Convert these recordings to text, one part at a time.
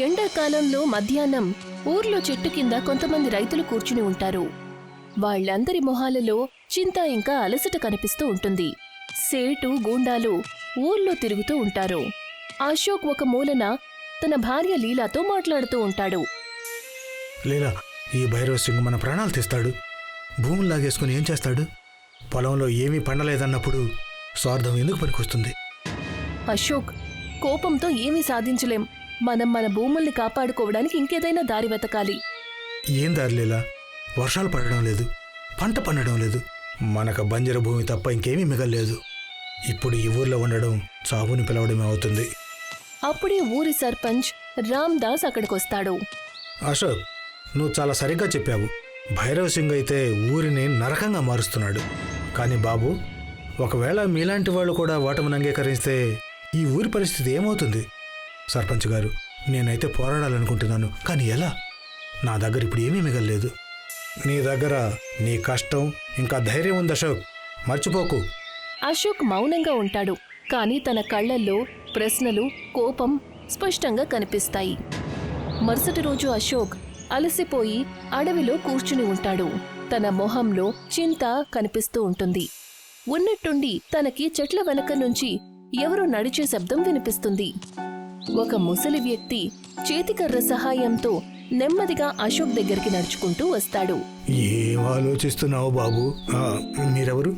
ఎండాకాలంలో మధ్యాహ్నం ఊర్లో చెట్టు కింద కొంతమంది రైతులు కూర్చుని ఉంటారు. వాళ్ళందరి మొహాలలో చింత ఇంకా అలసట కనిపిస్తూ ఉంటుంది. సేటు గూండాలు ఊర్లో తిరుగుతూ ఉంటారు. అశోక్ ఒక మూలన తన భార్య లీలాతో మాట్లాడుతూ ఉంటాడు. లీలా ఈ భైరవ సింగ్ మన ప్రాణాలు తీస్తాడు. భూములు లాగేసుకుని ఏం చేస్తాడు? పొలంలో ఏమీ పండలేదన్నప్పుడు స్వార్థం ఎందుకు పనికొస్తుంది? అశోక్ కోపంతో ఏమీ సాధించలేం. మనం మన భూముల్ని కాపాడుకోవడానికి ఇంకేదైనా దారి వెతకాలి. ఏం దారి లీలా? వర్షాలు పడడం లేదు పంట పండడం లేదు. మనకు బంజర భూమి తప్ప ఇంకేమీ మిగల్లేదు. ఇప్పుడు ఈ ఊర్లో ఉండడం చావుని పిలవడమే అవుతుంది. అప్పుడే ఊరి సర్పంచ్ రామ్ దాస్ అక్కడికొస్తాడు. అశోక్ నువ్వు చాలా సరిగ్గా చెప్పావు. భైరవ్ సింగ్ అయితే ఊరిని నరకంగా మారుస్తున్నాడు. కానీ బాబు ఒకవేళ మీలాంటి వాళ్ళు కూడా ఓటమిని అంగీకరిస్తే ఈ ఊరి పరిస్థితి ఏమవుతుంది? సర్పంచ్ గారు నేనైతే పోరాడాలనుకుంటున్నాను. కానీ ఎలా? నా దగ్గర ఇప్పుడు ఏమీ మిగలలేదు. నీ దగ్గర నీ కష్టం ఇంకా ధైర్యం ఉంది అశోక్. మర్చిపోకు. అశోక్ మౌనంగా ఉంటాడు. కానీ తన కళ్ళల్లో ప్రశ్నలు కోపం స్పష్టంగా కనిపిస్తాయి. మరుసటి రోజు అశోక్ అలసిపోయి అడవిలో కూర్చుని ఉంటాడు. తన మొహంలో చింత కనిపిస్తూ ఉంటుంది. ఉన్నట్టుండి తనకి చెట్ల వెనక నుంచి ఎవరో నడిచే శబ్దం వినిపిస్తుంది. ఒక ముసలి వ్యక్తి చేతికర్ర సహాయంతో నెమ్మదిగా అశోక్ దగ్గరికి నడుచుకుంటూ వస్తాడు. ఏం ఆలోచిస్తున్నావు బాబు? ఆ, మీరెవరు?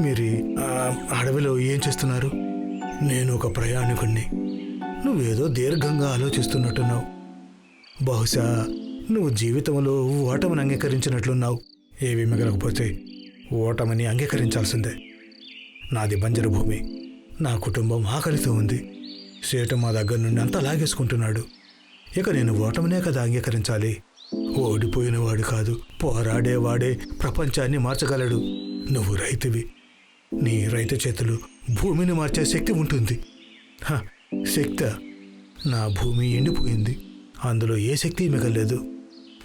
మీరు ఆ, అడవిలో ఏం చేస్తున్నారు? నేను ఒక ప్రయాణికుణ్ణి. నువ్వేదో దీర్ఘంగా ఆలోచిస్తున్నట్టున్నావు. బహుశా నువ్వు జీవితంలో ఓటమిని అంగీకరించినట్లున్నావు. ఏవి మిగలకపోతే ఓటమిని అంగీకరించాల్సిందే. నాది బంజరు భూమి. నా కుటుంబం ఆకలితో ఉంది. సేటు మా దగ్గర నుండి అంతా లాగేసుకుంటున్నాడు. ఇక నేను ఓటమినే కదా అంగీకరించాలి. ఓడిపోయినవాడు కాదు పోరాడేవాడే ప్రపంచాన్ని మార్చగలడు. నువ్వు రైతువి. నీ రైతు చేతులు భూమిని మార్చే శక్తి ఉంటుంది. హ, నా భూమి ఎండిపోయింది. అందులో ఏ శక్తి మిగలేదు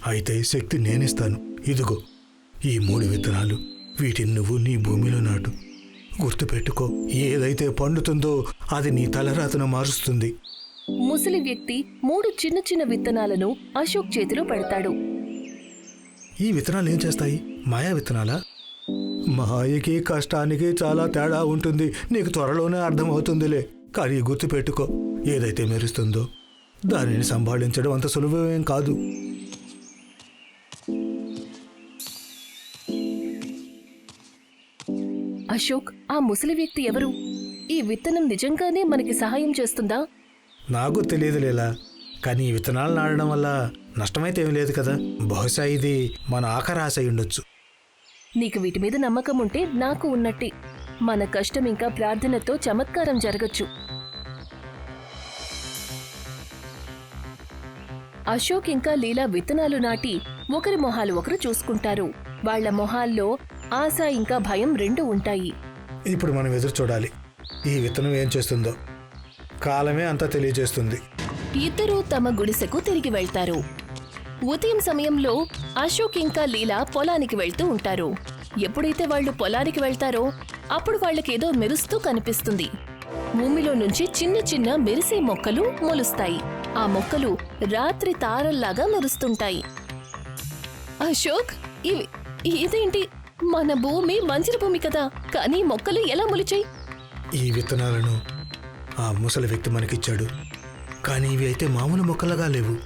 అయితే శక్తి నేనిస్తాను. ఇదిగో ఈ మూడు విత్తనాలు. వీటిని నువ్వు నీ భూమిలో నాటు. గుర్తుపెట్టుకో. ఏదైతే పండుతుందో అది నీ తలరాతను మారుస్తుంది. ముసలి వ్యక్తి మూడు చిన్న చిన్న విత్తనాలను అశోక్ చేతిలో పెడతాడు. ఈ విత్తనాలు ఏం చేస్తాయి? మాయా విత్తనాలా? మాయకి కష్టానికి చాలా తేడా ఉంటుంది. నీకు త్వరలోనే అర్థమవుతుందిలే. కానీ గుర్తుపెట్టుకో. ఏదైతే మెరుస్తుందో దానిని సంభాళించడం అంత సులభమేం కాదు. అశోక్ ఆ ముసలి వ్యక్తి ఎవరు? ఈ విత్తనం నిజంగానే మనకి సహాయం చేస్తుందా? నాకు తెలియదు లేలా. కానీ ఈ విత్తనాలు నాడడం వల్ల నష్టమైతే ఏమీ లేదు కదా? బహుశా ఇది మన ఆఖరి ఆశ అయి ఉండొచ్చు. నీకు వీటి మీద నమ్మకం ఉంటే నాకు ఉన్నట్టే. మన కష్టం ఇంకా ప్రార్థనతో చమత్కారం జరగచ్చు. అశోక్ ఇంకా లీలా విత్తనాలు నాటి ఒకరి మొహాలు ఒకరు చూసుకుంటారు. వాళ్ళ మొహాల్లో ఆశ ఇంకా భయం రెండు ఉంటాయి. ఇప్పుడు మనం ఎదురు చూడాలి. ఈ విత్తనం ఏం చేస్తుందో. కాలమే అంతా తెలియజేస్తుంది. ఇద్దరూ తమ గుడిసెకు తిరిగి వెళ్తారు. ఉదయం సమయంలో అశోక్ ఇంకా లీలా పొలానికి వెళ్తూ ఉంటారు. ఎప్పుడైతే వాళ్ళు పొలానికి వెళ్తారో అప్పుడు వాళ్ళకేదో మెరుస్తూ కనిపిస్తుంది. భూమిలో నుంచి చిన్న చిన్న మెరిసే మొక్కలు మొలుస్తాయి. ఆ మొక్కలు రాత్రి తారల్లాగా మెరుస్తుంటాయి. అశోక్ ఇవి ఇదేంటి? మన భూమి మంచిన భూమి కదా కానీ మొక్కలు ఎలా మొలిచాయి? ఈ విత్తనాలను ఆ ముసలి వ్యక్తి మనకిచ్చాడు. కానీ ఇవి అయితే మామూలు మొక్కలుగా లేవు.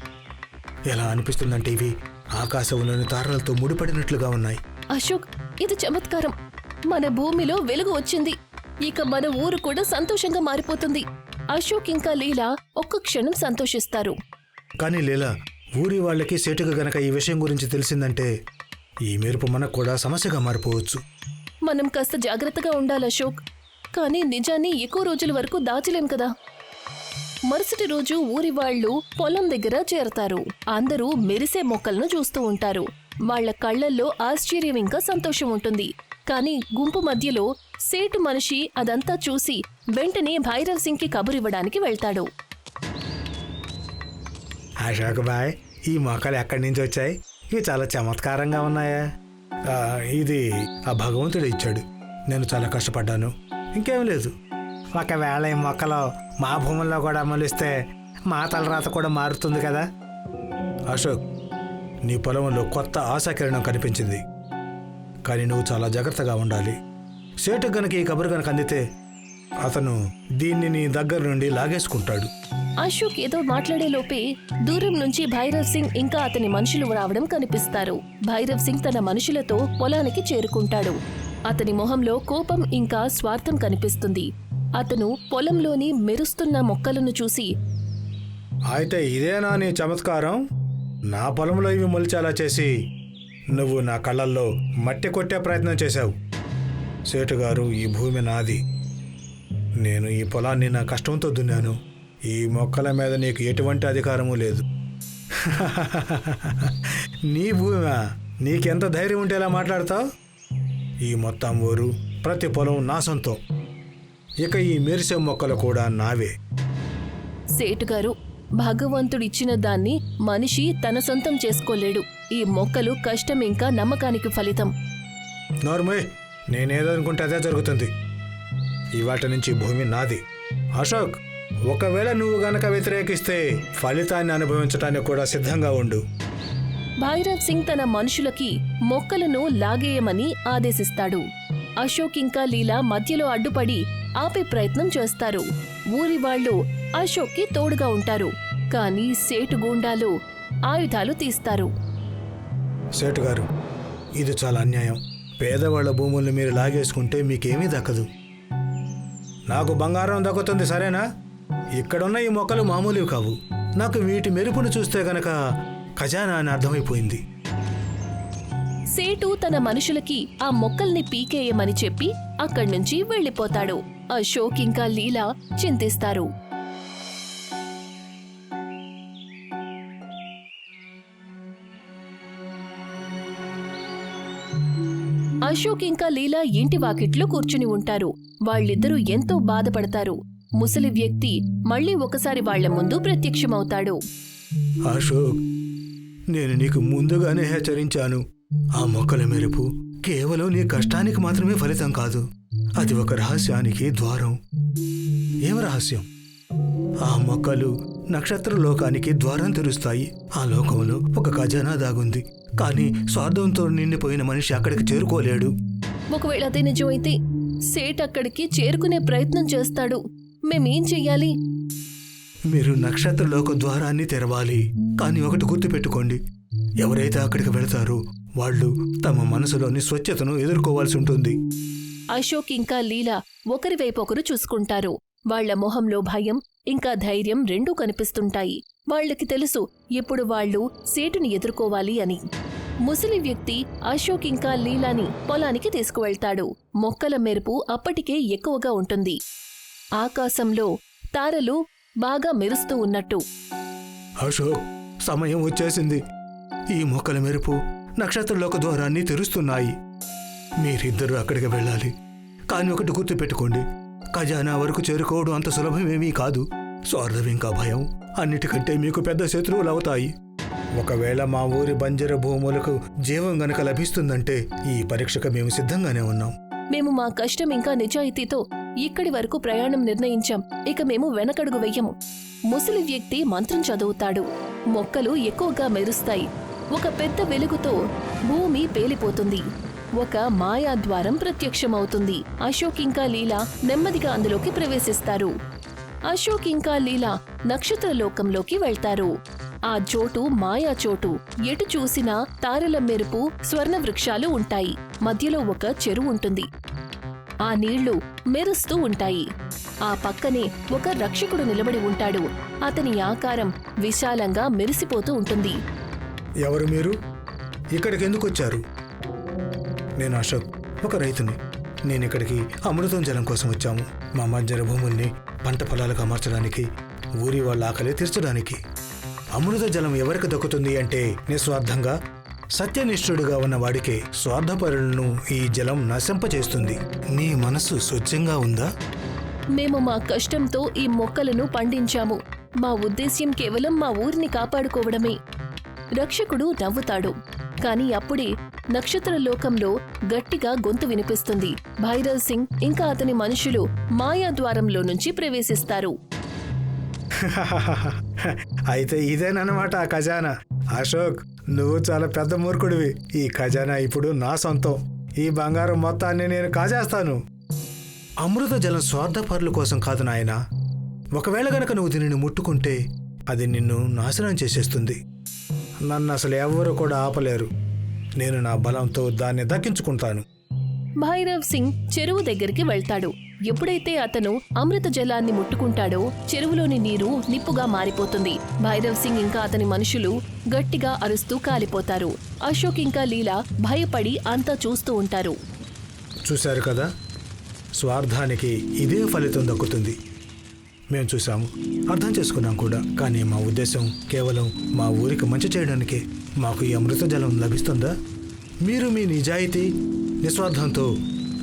ఎలా అనిపిస్తుందంటే ఇవి ఆకాశంలోని తారలతో ముడిపడినట్లుగా ఉన్నాయి. అశోక్ ఇది చమత్కారం. మన భూమిలో వెలుగు వచ్చింది. ఇక మన ఊరు కూడా సంతోషంగా మారిపోతుంది. అశోక్ ఇంకా లీలా ఒక్క క్షణం సంతోషిస్తారు. కానీ లీలా ఊరి వాళ్ళకి సేటుగా గనక ఈ విషయం గురించి తెలిసిందంటే ఈ మెరుపు మనకు కూడా సమస్యగా మారిపోవచ్చు. మనం కాస్త జాగ్రత్తగా ఉండాలి అశోక్. కానీ నిజాన్ని ఎక్కువ రోజుల వరకు దాచలేం కదా. మరుసటి రోజు ఊరి వాళ్ళు పొలం దగ్గర చేరతారు. అందరూ మెరిసే మొక్కలను చూస్తూ ఉంటారు. వాళ్ళ కళ్ళల్లో ఆశ్చర్యం ఇంకా సంతోషం ఉంటుంది. కానీ గుంపు మధ్యలో సేటు మనిషి అదంతా చూసి వెంటనే భైరవ్ సింగ్కి కబురివ్వడానికి వెళ్తాడు. అశోక్ బాయ్ ఈ మొక్కలు ఎక్కడి నుంచి వచ్చాయి? ఇవి చాలా చమత్కారంగా ఉన్నాయా. ఇది ఆ భగవంతుడు ఇచ్చాడు. నేను చాలా కష్టపడ్డాను. ఇంకేం లేదు. ఒకవేళ ఈ మొక్కలు మా భూముల్లో కూడా అమలిస్తే మా తలరాత కూడా మారుతుంది కదా. అశోక్ నీ పొలంలో కొత్త ఆశాకిరణం కనిపించింది. కానీ నువ్వు చాలా జాగ్రత్తగా ఉండాలి. సేటు గనక ఈ కబురు గనక అందితే అతను దీన్ని నీ దగ్గర నుండి లాగేసుకుంటాడు. అశోక్ ఏదో మాట్లాడే లోపే దూరం నుంచి భైరవ్ సింగ్ ఇంకా అతని మనుషులు రావడం కనిపిస్తారు. భైరవ్ సింగ్ తన మనుషులతో పొలానికి చేరుకుంటాడు. అతని మొహంలో కోపం ఇంకా స్వార్థం కనిపిస్తుంది. అతను పొలంలోని మెరుస్తున్న మొక్కలను చూసి అయితే ఇదేనా నీ చమత్కారం? నా పొలంలో ఇవి మొలిచేలా చేసి నువ్వు నా కళ్ళల్లో మట్టి కొట్టే ప్రయత్నం చేశావు. సేటుగారు ఈ భూమి నాది. నేను ఈ పొలాన్ని నా కష్టంతో దున్నాను. ఈ మొక్కల మీద నీకు ఎటువంటి అధికారము లేదు. నీ భూమి? నీకెంత ధైర్యం ఉంటే ఎలా మాట్లాడతావు? ఈ మొత్తం ఊరు ప్రతి పొలం నా సొంతం ఇక ఈ మెరిసే మొక్కలు కూడా నావే. సేటుగారు భగవంతుడిచ్చిన దాన్ని మనిషి తన సొంతం చేసుకోలేడు. ఈ మొక్కలు కష్టం ఇంకా నమ్మకానికి ఫలితం. నార్మల్ నేనేదో అనుకుంటే అదే జరుగుతుంది. ఇవాటి నుంచి భూమి నాది. అశోక్! ఒకవేళ నువ్వు గనక వ్యతిరేకిస్తే ఫలితాన్ని అనుభవించడానికి కూడా సిద్ధంగా ఉండు. భైరవ్ సింగ్ తన మనుషులకి మొక్కలను లాగేయమని ఆదేశిస్తాడు. అశోక్ ఇంకా లీలా మధ్యలో అడ్డుపడి ఆపే ప్రయత్నం చేస్తారు. ఊరి వాళ్ళు అశోక్కి తోడుగా ఉంటారు. కానీ సేటు గూండాలు ఆయుధాలు తీస్తారు. సేటు గారు ఇది చాలా అన్యాయం. పేదవాళ్ళ భూముల్ని మీరు లాగేసుకుంటే మీకేమీ దక్కదు. నాకు బంగారం దక్కుతుంది సరేనా? ఇక్కడున్న ఈ మొక్కలు మామూలువి కావు. నాకు వీటి మెరుపును చూస్తే గనక ఖజానా అని అర్థమైపోయింది. సేటు తన మనుషులకి ఆ మొక్కల్ని పీకేయమని చెప్పి అక్కడి నుంచి వెళ్ళిపోతాడు. అశోక్ ఇంకా లీలా చింతిస్తారు. అశోక్ ఇంకా లీలా ఇంటి వాకిట్లో కూర్చుని ఉంటారు. వాళ్ళిద్దరూ ఎంతో బాధపడతారు. ముసలి వ్యక్తి మళ్ళీ ఒకసారి వాళ్ళ ముందు ప్రత్యక్షమవుతాడు. అశోక్ నేను నీకు ముందుగానే హెచ్చరించాను. ఆ మొక్కల మెరుపు కేవలం నీ కష్టానికి మాత్రమే ఫలితం కాదు అది ఒక రహస్యానికి ద్వారం. ఏం రహస్యం? ఆ మొక్కలు నక్షత్ర లోకానికి ద్వారం తెరుస్తాయి. ఆ లోకంలో ఒక ఖజానా దాగుంది కానీ స్వార్థంతో నిండిపోయిన మనిషి అక్కడికి చేరుకోలేడు. ఒకవేళ అదే నిజమైతే సేట్ అక్కడికి చేరుకునే ప్రయత్నం చేస్తాడు. మేమేం చెయ్యాలి? మీరు నక్షత్ర లోక ద్వారాన్ని తెరవాలి. కానీ ఒకటి గుర్తుపెట్టుకోండి. ఎవరైతే అక్కడికి వెళతారో వాళ్ళు తమ మనసులోని స్వచ్ఛతను ఎదుర్కోవాల్సి ఉంటుంది. అశోక్ ఇంకా లీలా ఒకరి వైపు ఒకరు చూసుకుంటారు. వాళ్ళ మొహంలో భయం ఇంకా ధైర్యం రెండూ కనిపిస్తుంటాయి. వాళ్ళకి తెలుసు ఇప్పుడు వాళ్ళు సేటుని ఎదుర్కోవాలి అని. ముసలి వ్యక్తి అశోక్ ఇంకా లీలాని పొలానికి తీసుకువెళ్తాడు. మొక్కల మెరుపు అప్పటికే ఎక్కువగా ఉంటుంది. ఆకాశంలో తారలు బాగా మెరుస్తూ ఉన్నట్టు. అశోక్ సమయం వచ్చేసింది. ఈ మొక్కల మెరుపు నక్షత్రలోక ద్వారాన్ని తెరుస్తున్నాయి. మీరిద్దరూ అక్కడికి వెళ్ళాలి. కానీ ఒకటి గుర్తుపెట్టుకోండి. ఖజానా వరకు చేరుకోవడం అంత సులభమేమీ కాదు. స్వార్థం ఇంకా భయం. అన్నిటికంటే మీకు పెద్ద శత్రువులు అవుతాయి. ఒకవేళ మా ఊరి బంజర భూములకు జీవం గనక లభిస్తుందంటే ఈ పరీక్షకు మేము సిద్ధంగానే ఉన్నాం. మేము మా కష్టం ఇంకా నిజాయితీతో ఇక్కడి వరకు ప్రయాణం నిర్ణయించాం. ఇక మేము వెనకడుగు వెయ్యము ముసలి వ్యక్తి మంత్రం చదువుతాడు. మొక్కలు ఎక్కువగా మెరుస్తాయి. ఒక పెద్ద వెలుగుతో భూమి పేలిపోతుంది. ఒక మాయా ద్వారం ప్రత్యక్షమవుతుంది. అశోక్ ఇంకా లీలా నెమ్మదిగా అందులోకి ప్రవేశిస్తారు. అశోక్ ఇంకా లీలా నక్షత్రలోకంలోకి వెళ్తారు. ఆ చోటు మాయా చోటు. ఎటు చూసినా తారల మెరుపు స్వర్ణ వృక్షాలు ఉంటాయి. మధ్యలో ఒక చెరువు ఉంటుంది. ఆ నీళ్ళు మెరుస్తూ ఉంటాయి. ఆ పక్కనే ఒక రక్షకుడు నిలబడి ఉంటాడు. అతని ఆకారం విశాలంగా మెరిసిపోతూ ఉంటుంది. ఎవరు మీరు? ఇక్కడికి ఎందుకు వచ్చారు నేను అశోక్ ఒక రైతుని. నేను ఇక్కడికి అమృతం జలం కోసం వచ్చాము. మా మధ్యన భూముల్ని పంట పొలాలకు అమర్చడానికి ఊరి వాళ్ళ ఆకలి తీర్చడానికి. అమృత జలం ఎవరికి దక్కుతుంది అంటే నిస్వార్థంగా సత్యనిష్ఠుడుగా ఉన్న వాడికే స్వార్థపరులను ఈ జలం నశింపచేస్తుంది నీ మనస్సు స్వచ్ఛంగా ఉందా? మేము మా కష్టంతో ఈ మొక్కలను పండించాము. మా ఉద్దేశ్యం కేవలం మా ఊరిని కాపాడుకోవడమే. రక్షకుడు నవ్వుతాడు. కాని అప్పుడే నక్షత్ర లోకంలో గట్టిగా గొంతు వినిపిస్తుంది. భైరవ్ సింగ్ ఇంకా అతని మనుషులు మాయా ద్వారంలో నుంచి ప్రవేశిస్తారు. అయితే ఇదేనమాట ఆ ఖజానా. అశోక్ నువ్వు చాలా పెద్ద మూర్ఖుడివి. ఈ ఖజానా ఇప్పుడు నా సొంతం. ఈ బంగారం మొత్తాన్ని నేను కాజేస్తాను. అమృత జలం స్వార్థపరుల కోసం కాదు నాయన. ఒకవేళ గనక నువ్వు దీనిని ముట్టుకుంటే అది నిన్ను నాశనం చేసేస్తుంది. నన్ను అసలు ఎవ్వరు కూడా ఆపలేరు. నేను నా బలంతో దాన్ని దక్కించుకుంటాను. భైరవ్ సింగ్ చెరువు దగ్గరికి వెళ్తాడు. ఎప్పుడైతే అతను అమృత జలాన్ని ముట్టుకుంటాడో చెరువులోని నీరు నిప్పుగా మారిపోతుంది. భైరవ్ సింగ్ ఇంకా అతని మనుషులు గట్టిగా అరుస్తూ కాలిపోతారు. అశోక్ ఇంకా లీలా భయపడి అంతా చూస్తూ ఉంటారు. చూశారు కదా? స్వార్థానికి ఇదే ఫలితం దక్కుతుంది. మేము చూసాము అర్థం చేసుకున్నాం కూడా. కానీ మా ఉద్దేశం కేవలం మా ఊరికి మంచి చేయడానికే మాకు ఈ అమృత జలం లభిస్తుందా? మీరు మీ నిజాయితీ నిస్వార్థంతో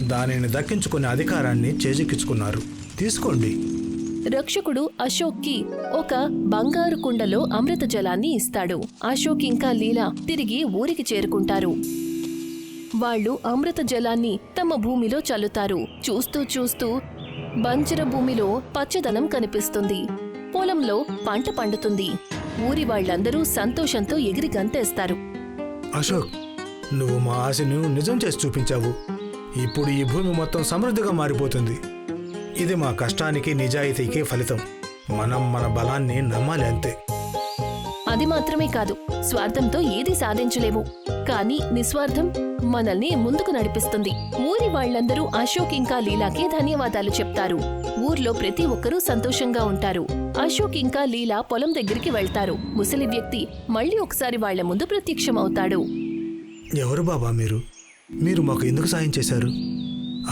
దానిని దక్కించుకునే అధికారాన్ని చేజిక్కించుకున్నారు. తీసుకోండి. రక్షకుడు అశోక్కి ఒక బంగారు కుండలో అమృత జలాన్ని ఇస్తాడు. అశోక్ ఇంకా లీలా తిరిగి ఊరికి చేరుకుంటారు. వాళ్ళు అమృత జలాన్ని తమ భూమిలో చల్లుతారు. చూస్తూ చూస్తూ బంజర భూమిలో పచ్చదనం కనిపిస్తుంది. పొలంలో పంట పండుతుంది. ఊరి వాళ్ళందరూ సంతోషంతో ఎగిరి గంతేస్తారు. అశోక్ నువ్వు మా ఆశను నిజం చేసి చూపించావు. ఇప్పుడు ఈ భూమి మొత్తం సమృద్ధిగా మారిపోతుంది. ఇది మా కష్టానికి నిజాయితీకి ఫలితం. మనం మన బలాన్ని నమ్మాలి అంతే. అది మాత్రమే కాదు స్వార్థంతో ఏది సాధించలేము. కానీ నిస్వార్థం మనల్ని ముందుకు నడిపిస్తుంది. ఊరి వాళ్ళందరూ అశోక్ ఇంకా లీలాకి ధన్యవాదాలు చెప్తారు. ఊర్లో ప్రతి ఒక్కరూ సంతోషంగా ఉంటారు. అశోక్ ఇంకా లీలా పొలం దగ్గరికి వెళ్తారు. ముసలి వ్యక్తి మళ్ళీ ఒకసారి వాళ్ళ ముందు ప్రత్యక్షమవుతాడు. ఎవరు బాబా మీరు? మీరు మాకు ఎందుకు సాయం చేశారు?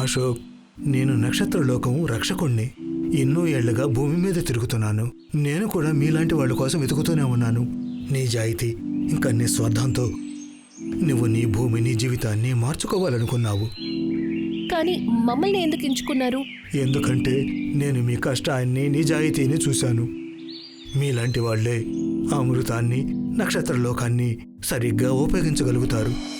అశోక్ నేను నక్షత్ర లోకం రక్షకుణ్ణి. ఎన్నో ఏళ్ళుగా భూమి మీద తిరుగుతున్నాను. నేను కూడా మీలాంటి వాళ్ళ కోసం వెతుకుతూనే ఉన్నాను. నీ జాయితీ ఇంకా నీ స్వార్థంతో. నువ్వు నీ భూమిని జీవితాన్ని మార్చుకోవాలనుకున్నావు. కానీ మమ్మల్ని ఎందుకు ఎంచుకున్నారు? ఎందుకంటే నేను మీ కష్టాన్ని నిజాయితీని చూశాను. మీలాంటి వాళ్ళే అమృతాన్ని నక్షత్ర లోకాన్ని సరిగ్గా ఉపయోగించగలుగుతారు.